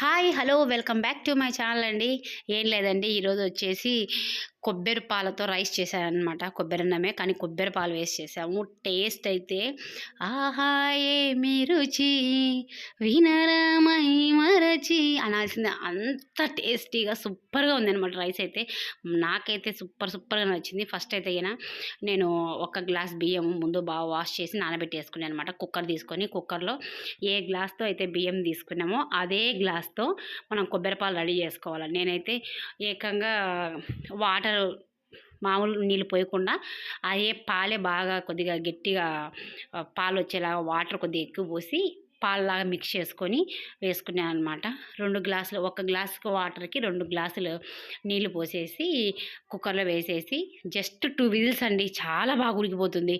Hi hello welcome back to my channel అండి. ఏం లేదండి ఈరోజు వచ్చేసి కొబ్బరి పాలతో రైస్ చేశానమాట కొబ్బరి అన్నమే కానీ కొబ్బరి పాలు వేసి చేసాము టేస్ట్ అయితే ఆహా ఏమి రుచి వినరమై మరచి అనాల్సింది. అంత టేస్టీగా సూపర్గా ఉంది అనమాట రైస్ అయితే. నాకైతే సూపర్ సూపర్గా నచ్చింది. ఫస్ట్ అయితే అయినా నేను ఒక గ్లాస్ బియ్యం ముందు బాగా వాష్ చేసి నానబెట్టేసుకున్నాను అనమాట కుక్కర్ తీసుకొని కుక్కర్లో ఏ గ్లాస్తో అయితే బియ్యం తీసుకున్నామో అదే గ్లాస్తో మనం కొబ్బరి పాలు రెడీ చేసుకోవాలి. నేనైతే ఏకంగా వాటర్ మామూలు నీళ్ళు పోయకుండా అదే పాలే బాగా కొద్దిగా గట్టిగా పాలు వచ్చేలాగా వాటర్ కొద్దిగా ఎక్కువ పోసి పాలలాగా మిక్స్ చేసుకొని వేసుకున్నాను అనమాట. రెండు గ్లాసులు ఒక గ్లాసు వాటర్కి రెండు గ్లాసులు నీళ్ళు పోసేసి కుక్కర్లో వేసేసి జస్ట్ టూ విజిల్స్ అండి. చాలా బాగా ఉడికిపోతుంది.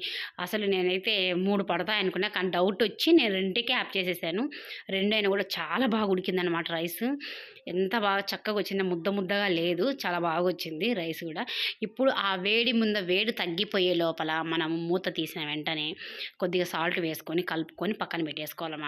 అసలు నేనైతే మూడు పడతాయి అనుకున్నా కానీ డౌట్ వచ్చి నేను రెండుకే యాప్ చేసేసాను. రెండైనా కూడా చాలా బాగా ఉడికిందనమాట రైస్. ఎంత బాగా చక్కగా వచ్చిందో ముద్ద ముద్దగా లేదు చాలా బాగా వచ్చింది రైస్ కూడా. ఇప్పుడు ఆ వేడి ముంద వేడి తగ్గిపోయే లోపల మనం మూత తీసిన వెంటనే కొద్దిగా సాల్ట్ వేసుకొని కలుపుకొని పక్కన పెట్టేసుకోవాలన్నమాట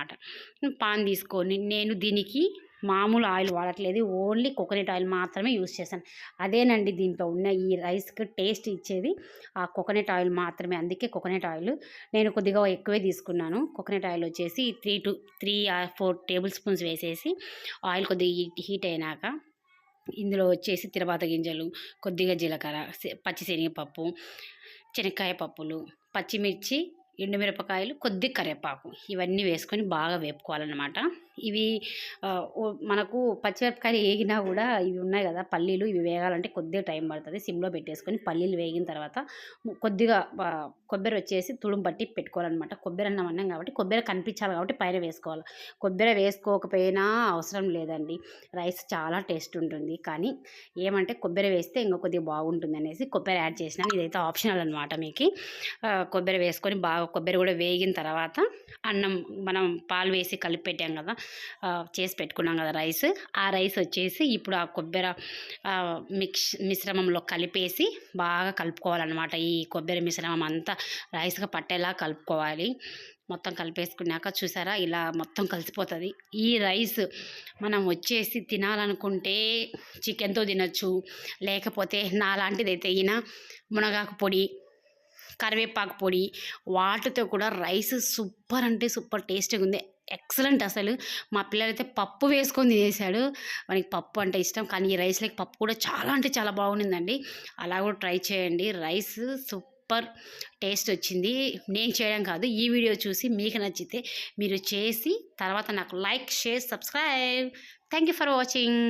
పాన్ తీసుకొని నేను దీనికి మామూలు ఆయిల్ వాడట్లేదు. ఓన్లీ కోకోనట్ ఆయిల్ మాత్రమే యూస్ చేశాను. అదేనండి దీంట్లో ఉన్న ఈ రైస్కి టేస్ట్ ఇచ్చేది. ఆ కోకోనట్ ఆయిల్ మాత్రమే. అందుకే కోకోనట్ ఆయిల్ నేను కొద్దిగా ఎక్కువే తీసుకున్నాను. కోకోనట్ ఆయిల్ వచ్చేసి three two three four tablespoons వేసేసి ఆయిల్ కొద్దిగా హీట్ హీట్ అయినాక ఇందులో వచ్చేసి తిరపాత గింజలు కొద్దిగా జీలకర్ర పచ్చిశనగపప్పు శనక్కాయ పప్పులు పచ్చిమిర్చి ఎండుమిరపకాయలు కొద్ది కరివేపాకు. ఇవన్నీ వేసుకొని బాగా వేపుకోవాలన్నమాట. ఇవి మనకు పచ్చిమిరపకాయలు వేగినా కూడా ఇవి ఉన్నాయి కదా పల్లీలు ఇవి వేగాలంటే కొద్దిగా టైం పడుతుంది. సిమ్లో పెట్టేసుకొని పల్లీలు వేగిన తర్వాత కొద్దిగా కొబ్బరి వచ్చేసి తుడుము పట్టి పెట్టుకోవాలన్నమాట. కొబ్బరి అన్నం అన్నాం కాబట్టి కొబ్బరి కనిపించాలి కాబట్టి పైన వేసుకోవాలి. కొబ్బరి వేసుకోకపోయినా అవసరం లేదండి. రైస్ చాలా టేస్ట్ ఉంటుంది. కానీ ఏమంటే కొబ్బరి వేస్తే ఇంకా కొద్దిగా బాగుంటుంది అనేసి కొబ్బరి యాడ్ చేసినాను ఇదైతే ఆప్షనల్ అనమాట మీకు. కొబ్బరి వేసుకొని బాగా కొబ్బరి కూడా వేగిన తర్వాత అన్నం మనం పాలు వేసి కలిపి పెట్టాం కదా చేసి పెట్టుకున్నాం కదా రైస్. ఆ రైస్ వచ్చేసి ఇప్పుడు ఆ కొబ్బరి మిక్స్ మిశ్రమంలో కలిపేసి బాగా కలుపుకోవాలన్నమాట. ఈ కొబ్బరి మిశ్రమం అంతా రైస్గా పట్టేలా కలుపుకోవాలి. మొత్తం కలిపేసుకున్నాక చూసారా? ఇలా మొత్తం కలిసిపోతుంది. ఈ రైస్ మనం వచ్చేసి తినాలనుకుంటే చికెన్తో తినచ్చు. లేకపోతే నాలాంటిదైతే అయితే ఈయన మునగాకు పొడి కరివేపాకు పొడి వాటితో కూడా రైస్ సూపర్ అంటే సూపర్ టేస్టీగా ఉంది. ఎక్సలెంట్ అసలు. మా పిల్లలైతే పప్పు వేసుకొని తినేసాడు మనకి పప్పు అంటే ఇష్టం. కానీ ఈ రైస్లోకి పప్పు కూడా చాలా అంటే చాలా బాగుండిందండి. అలా కూడా ట్రై చేయండి. రైస్ సూపర్ టేస్ట్ వచ్చింది. నేను చేయడం కాదు. ఈ వీడియో చూసి మీకు నచ్చితే మీరు చేసి తర్వాత నాకు like share subscribe. Thank you for watching.